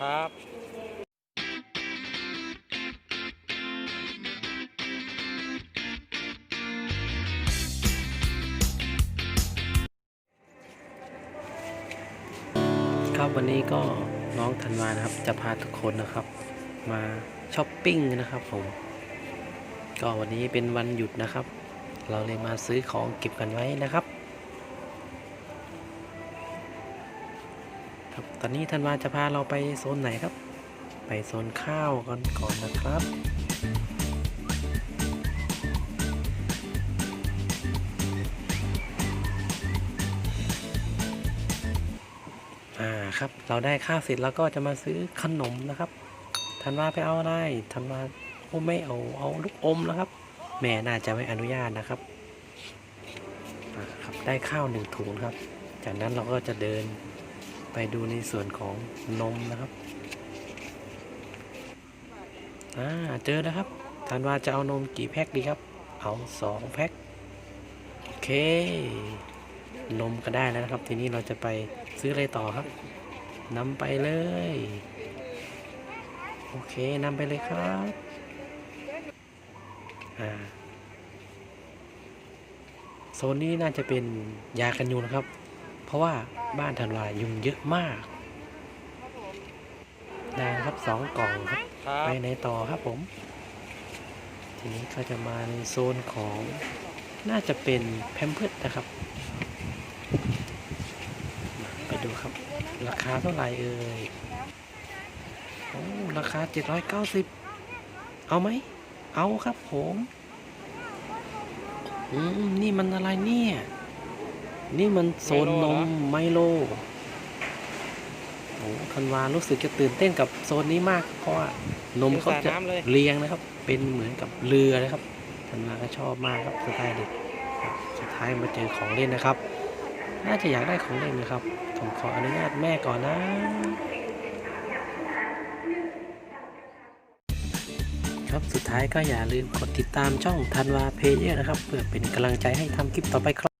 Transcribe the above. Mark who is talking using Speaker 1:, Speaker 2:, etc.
Speaker 1: ครับครับวันนี้ก็น้องธันวานะครับ จะพาทุกคนนะครับ มาช้อปปิ้งนะครับผม ก็วันนี้เป็นวันหยุดนะครับ เราเลยมาซื้อของเก็บกันไว้นะครับ ครับ ตอนนี้ธันวาจะพาเราไปโซนไหนครับ ไปโซนข้าวกันก่อนนะครับอ่าครับ เราได้ข้าวเสร็จแล้วก็จะมาซื้อขนมนะครับธันวาไปเอาอะไรธันวาโอ้ไม่เอาเอาลูกอมนะครับ แม่น่าจะไม่อนุญาตนะครับอ่าครับ ได้ข้าวหนึ่งถุงครับ จากนั้นเราก็จะเดิน ไปดูในส่วนของนมนะครับอ่าเจอแล้วครับธันวาจะเอานมกี่แพ็คดีครับ เอาสองแพ็คโอเค นมก็ได้แล้วนะครับ ทีนี้เราจะไปซื้ออะไรต่อครับนำไปเลย โอเคนำไปเลยครับอ่าโซนนี้น่าจะเป็นยากันยุงนะครับ เพราะว่าบ้านธันวายุงเยอะมากได้ครับสองกล่องครับไปไหนต่อครับผม ทีนี้ก็จะมาในโซนของน่าจะเป็นแพมเพิร์ดนะครับ ไปดูครับ ราคาเท่าไหร่เอ่ยโอ้ราคา 790 เอาไหม เอาครับผม อืม นี่มันอะไรเนี่ย นี่มันโซนนมไมโลโอ้ธันวารู้สึกจะตื่นเต้นกับโซนนี้มาก เพราะว่านมเขาจะเรียงนะครับ เป็นเหมือนกับเรือนะครับธันวาก็ชอบมากครับสไตล์เด็กครับสุดท้ายมาเจอของเล่นนะครับ น่าจะอยากได้ของเล่นนะครับผมขออนุญาตแม่ก่อนนะครับสุดท้ายก็อย่าลืมกดติดตามช่องธันวาเพเยอร์นะครับ เพื่อเป็นกำลังใจให้ทำคลิปต่อไปครับ